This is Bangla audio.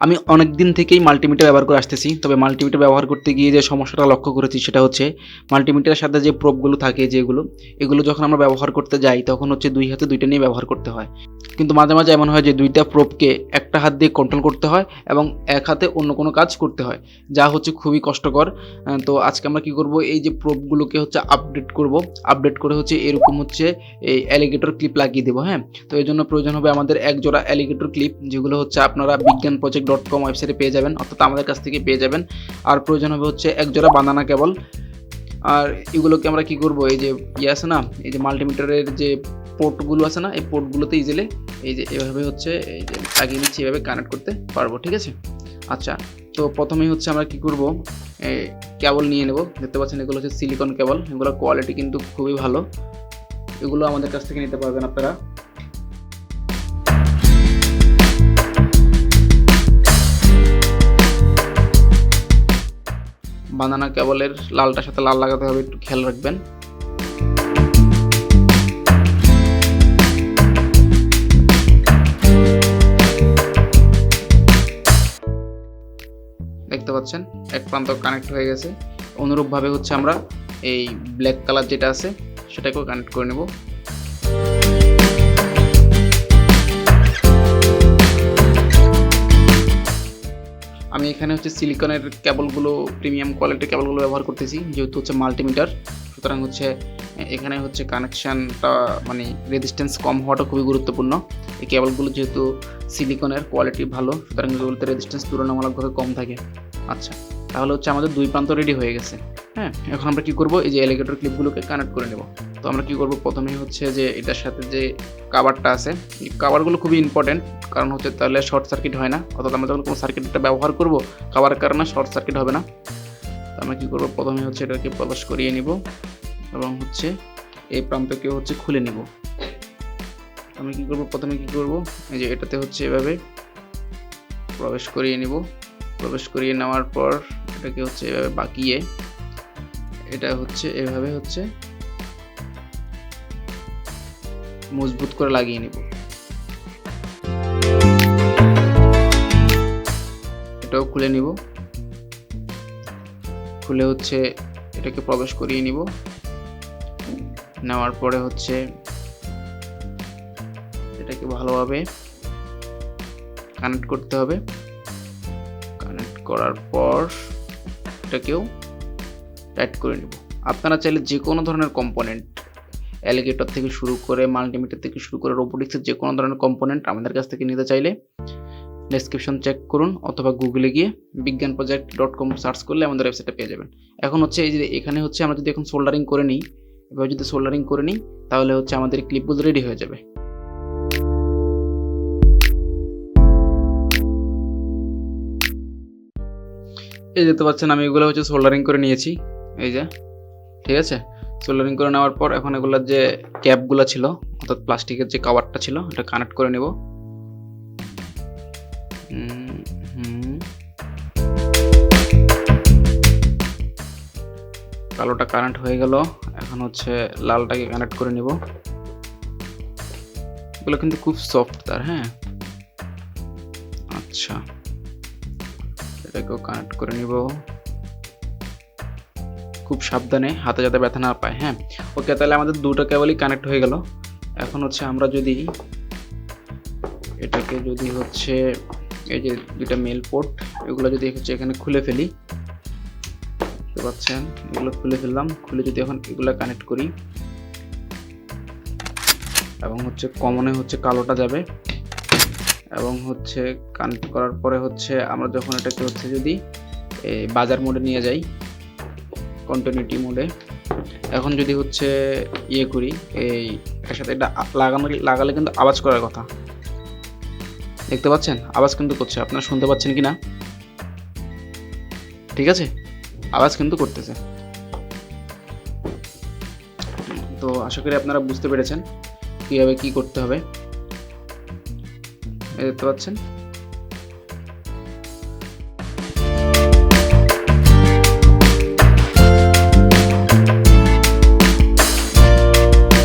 আমি অনেক দিন থেকেই মাল্টিমিটার ব্যবহার করে আসতেছি, তবে মাল্টিমিটার ব্যবহার করতে গিয়ে যে সমস্যাটা লক্ষ্য করেছি সেটা হচ্ছে মাল্টিমিটারের সাথে যে প্রোপগুলো থাকে যেগুলো, এগুলো যখন আমরা ব্যবহার করতে যাই তখন হচ্ছে দুই হাতে দুইটা নিয়ে ব্যবহার করতে হয়। কিন্তু মাঝে মাঝে এমন হয় যে দুইটা প্রোপকে একটা হাত দিয়ে কন্ট্রোল করতে হয় এবং এক হাতে অন্য কোনো কাজ করতে হয়, যা হচ্ছে খুবই কষ্টকর। তো আজকে আমরা কি করব? এই যে প্রোপগুলোকে হচ্ছে আপডেট করব। আপডেট করে হচ্ছে এরকম হচ্ছে এই অ্যালিগেটর ক্লিপ লাগিয়ে দেবো হ্যাঁ? তো এই জন্য প্রয়োজন হবে আমাদের এক জোড়া অ্যালিগেটর ক্লিপ যেগুলো হচ্ছে আপনারা বিজ্ঞান প্রজেক্ট ডট কম ওয়েবসাইটে পেয়ে যাবেন, অর্থাৎ আমাদের কাছ থেকে পেয়ে যাবেন। আর প্রয়োজন হবে হচ্ছে এক জোড়া বানানা কেবল। আর এগুলোকে আমরা কি করব, এই যে ইয়ে আছে না, এই যে মাল্টিমিটারের যে পোর্টগুলো আছে না, এই পোর্টগুলোতে ইজিলে এই যে এভাবে হচ্ছে, এই যে লাগিয়ে নিচ্ছি, এভাবে কানেক্ট করতে পারব, ঠিক আছে? আচ্ছা তো প্রথমেই হচ্ছে আমরা কি করব কেবল নিয়ে নেব। দেখতে পাচ্ছেন, এগুলো হচ্ছে সিলিকন কেবল। এগুলোর কোয়ালিটি কিন্তু খুবই ভালো। এগুলো আমাদের কাছ থেকে নিতে পারবেন আপনারা। বানানা কেবলের লালটার সাথে লাল লাগাতে হবে, একটু খেয়াল রাখবেন। দেখতে পাচ্ছেন, এক প্রান্ত কানেক্ট হয়ে গেছে। অনুরূপভাবে হচ্ছে আমরা এই ব্ল্যাক কালার যেটা আছে, সেটাকেও কানেক্ট করে নেব। আমি এখানে হচ্ছে সিলিকনের কেবলগুলো, প্রিমিয়াম কোয়ালিটির কেবলগুলো ব্যবহার করতেছি, যেহেতু হচ্ছে মাল্টিমিটার সুতরাং হচ্ছে এখানে হচ্ছে কানেকশানটা মানে রেজিস্ট্যান্স কম হওয়াটা খুবই গুরুত্বপূর্ণ। এই কেবলগুলো যেহেতু সিলিকনের কোয়ালিটি ভালো, সুতরাং এগুলোতে রেজিস্ট্যান্স তুলনামূলকভাবে কম থাকে। আচ্ছা তাহলে হচ্ছে আমাদের দুই প্রান্ত রেডি হয়ে গেছে। হ্যাঁ এখন আমরা কি করব? এই যে এলিগেটর ক্লিপগুলোকে কানেক্ট করে নেব। তো আমরা কি করব? প্রথমেই হচ্ছে যে এটার সাথে যে কাভারটা আছে, এই কাভারগুলো খুবই ইম্পর্টেন্ট কারণ হচ্ছে তাহলে শর্ট সার্কিট হয় না। অর্থাৎ আমরা যখন কোনো সার্কিটটা ব্যবহার করব কাভারের কারণে শর্ট সার্কিট হবে না। তো আমরা কী করব? প্রথমে হচ্ছে এটাকে প্রবেশ করিয়ে নিব এবং হচ্ছে এই প্রান্তকে হচ্ছে খুলে নিব। আমি কী করব? প্রথমে কী করব? এই যে এটাতে হচ্ছে এভাবে প্রবেশ করিয়ে নিব। প্রবেশ করিয়ে নেওয়ার পর এটাকে হচ্ছে এভাবে বাকিয়ে এটা হচ্ছে, এভাবে হচ্ছে। মজবুত করে লাগিয়ে নিব। এটাও খুলে নিব। খুলে হচ্ছে এটাকে প্রবেশ করিয়ে নিব। নেওয়ার পরে হচ্ছে এটাকে ভালোভাবে কানেক্ট করতে হবে। কানেক্ট করার পর এটাকেও টাইট করে নেব। আপনারা চাইলে যে কোনো ধরনের কম্পোনেন্ট অ্যালিগেটর থেকে শুরু করে মাল্টিমিটার থেকে শুরু করে রোবোটিক্সের যে কোনো ধরনের কম্পোনেন্ট আমাদের কাছ থেকে নিতে চাইলে ডেসক্রিপশন চেক করুন অথবা গুগলে গিয়ে বিজ্ঞান প্রজেক্ট ডট কম সার্চ করলে আমাদের ওয়েবসাইটে পেয়ে যাবেন। এখন হচ্ছে এই যে এখানে হচ্ছে আমরা যদি এখন সোল্ডারিং করে নিই এবার যদি সোল্ডারিং করে নিই, তাহলে হচ্ছে আমাদের ক্লিপগুলো রেডি হয়ে যাবে। এই দেখতে পাচ্ছেন আমি এগুলো হচ্ছে সোল্ডারিং করে নিয়েছি। এই যে, ঠিক আছে? সোল্ডারিং করে নেওয়ার পর এখন এগুলোর যে ক্যাপগুলো ছিল, অর্থাৎ প্লাস্টিকের যে কাভারটা ছিল এটা কানেক্ট করে নেব। কালোটা কানেক্ট হয়ে গেল। এখন হচ্ছে লালটাকে কানেক্ট করে নিব। এগুলো কিন্তু খুব সফট তার হ্যাঁ? আচ্ছা এটাকেও কানেক্ট করে নিব। খুব সাবধানে হাতে যাতে ব্যথা না পায় হ্যাঁ? ওকে, তাহলে আমাদের দুটো কেবলই কানেক্ট হয়ে গেল। এখন হচ্ছে আমরা যদি এটাকে যদি হচ্ছে এই যে দুটা মেল পোর্ট এগুলো যদি হচ্ছে এখানে খুলে ফেলি, দেখতে পাচ্ছেন? এগুলো খুলে ফেললাম, খুলে যদি এখন এগুলো কানেক্ট করি, এবং হচ্ছে কমনে হচ্ছে কালোটা যাবে, এবং হচ্ছে কানেক্ট করার পরে হচ্ছে আমরা যখন এটাকে হচ্ছে যদি বাজার মোডে নিয়ে যাই কন্টিনিউটি মোডে এখন যদি হচ্ছে ইয়ে করি, এই এর সাথে এটা লাগানো, লাগালে কিন্তু আওয়াজ করার কথা। দেখতে পাচ্ছেন? আওয়াজ কিন্তু করছে। আপনারা শুনতে পাচ্ছেন কি না ঠিক আছে? আওয়াজ কিন্তু করতেছে। তো আশা করি আপনারা বুঝতে পেরেছেন কীভাবে কী করতে হবে। দেখতে পাচ্ছেন?